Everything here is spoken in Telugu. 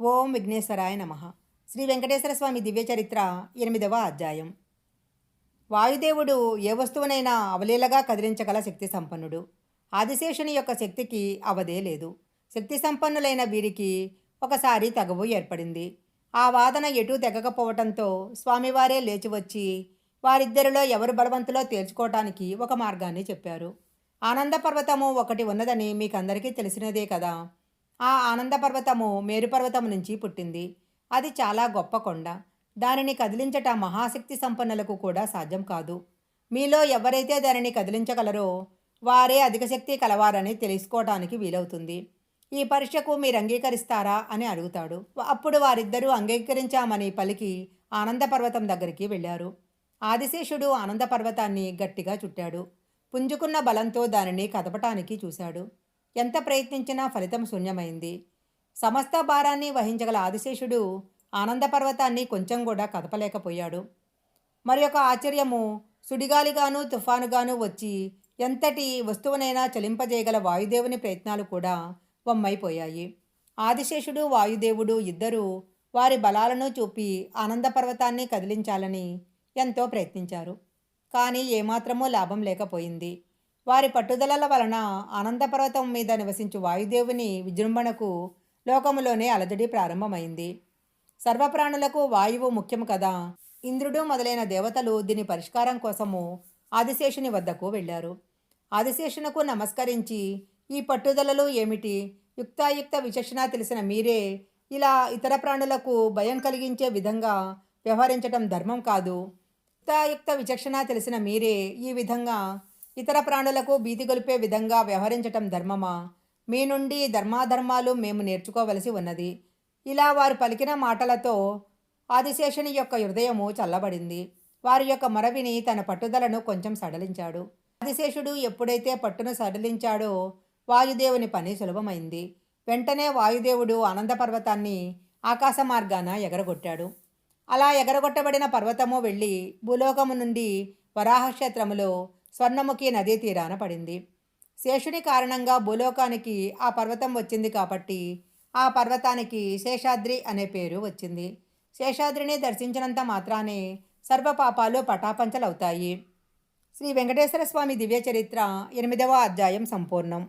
ఓం విఘ్నేశ్వరాయ నమ. శ్రీ వెంకటేశ్వర స్వామి దివ్య చరిత్ర ఎనిమిదవ అధ్యాయం. వాయుదేవుడు ఏ వస్తువునైనా అవలీలగా కదిలించగల శక్తి సంపన్నుడు. ఆదిశేషుని యొక్క శక్తికి అవదే లేదు. శక్తి సంపన్నులైన వీరికి ఒకసారి తగవు ఏర్పడింది. ఆ వాదన ఎటూ తెగకపోవటంతో స్వామివారే లేచి వచ్చి వారిద్దరిలో ఎవరు బలవంతులో తేల్చుకోవటానికి ఒక మార్గాన్ని చెప్పారు. ఆనంద పర్వతము ఒకటి ఉన్నదని మీకందరికీ తెలిసినదే కదా. ఆ ఆనంద పర్వతము మేరుపర్వతము నుంచి పుట్టింది. అది చాలా గొప్ప కొండ. దానిని కదిలించట మహాశక్తి సంపన్నులకు కూడా సాధ్యం కాదు. మీలో ఎవరైతే దానిని కదిలించగలరో వారే అధిక శక్తి కలవారని తెలుసుకోవటానికి వీలవుతుంది. ఈ పరీక్షకు మీరు అంగీకరిస్తారా అని అడుగుతాడు. అప్పుడు వారిద్దరూ అంగీకరించామని పలికి ఆనంద పర్వతం దగ్గరికి వెళ్ళారు. ఆదిశేషుడు ఆనంద పర్వతాన్ని గట్టిగా చుట్టాడు. పుంజుకున్న బలంతో దానిని కదపటానికి చూశాడు. ఎంత ప్రయత్నించినా ఫలితం శూన్యమైంది. సమస్త భారాన్ని వహించగల ఆదిశేషుడు ఆనంద పర్వతాన్ని కొంచెం కూడా కదపలేకపోయాడు. మరి ఒక ఆశ్చర్యము సుడిగాలిగాను తుఫానుగాను వచ్చి ఎంతటి వస్తువునైనా చలింపజేయగల వాయుదేవుని ప్రయత్నాలు కూడా వమ్మైపోయాయి. ఆదిశేషుడు వాయుదేవుడు ఇద్దరూ వారి బలాలను చూపి ఆనంద పర్వతాన్ని కదిలించాలని ఎంతో ప్రయత్నించారు. కానీ ఏమాత్రమూ లాభం లేకపోయింది. వారి పట్టుదలల వలన ఆనందపర్వతం మీద నివసించు వాయుదేవుని విజృంభణకు లోకములోనే అలజడి ప్రారంభమైంది. సర్వప్రాణులకు వాయువు ముఖ్యం కదా. ఇంద్రుడు మొదలైన దేవతలు దీని పరిష్కారం కోసము ఆదిశేషుని వద్దకు వెళ్ళారు. ఆదిశేషునకు నమస్కరించి ఈ పట్టుదలలు ఏమిటి? యుక్తాయుక్త విచక్షణ తెలిసిన మీరే ఇలా ఇతర ప్రాణులకు భయం కలిగించే విధంగా వ్యవహరించటం ధర్మం కాదు. యుక్తాయుక్త విచక్షణ తెలిసిన మీరే ఈ విధంగా ఇతర ప్రాణులకు భీతిగొలిపే విధంగా వ్యవహరించటం ధర్మమా? మీ నుండి ధర్మాధర్మాలు మేము నేర్చుకోవలసి ఉన్నది. ఇలా వారు పలికిన మాటలతో ఆదిశేషుని యొక్క హృదయము చల్లబడింది. వారి యొక్క మరవిని తన పట్టుదలను కొంచెం సడలించాడు. ఆదిశేషుడు ఎప్పుడైతే పట్టును సడలించాడో వాయుదేవుని పని సులభమైంది. వెంటనే వాయుదేవుడు ఆనంద పర్వతాన్ని ఆకాశ మార్గాన ఎగరగొట్టాడు. అలా ఎగరగొట్టబడిన పర్వతము వెళ్ళి భూలోకము నుండి వరాహక్షేత్రములో స్వర్ణముఖి నదీ తీరాన పడింది. శేషుని కారణంగా భూలోకానికి ఆ పర్వతం వచ్చింది కాబట్టి ఆ పర్వతానికి శేషాద్రి అనే పేరు వచ్చింది. శేషాద్రిని దర్శించినంత మాత్రానే సర్వపాపాలు పటాపంచలవుతాయి. శ్రీ వెంకటేశ్వర స్వామి దివ్య చరిత్ర ఎనిమిదవ అధ్యాయం సంపూర్ణం.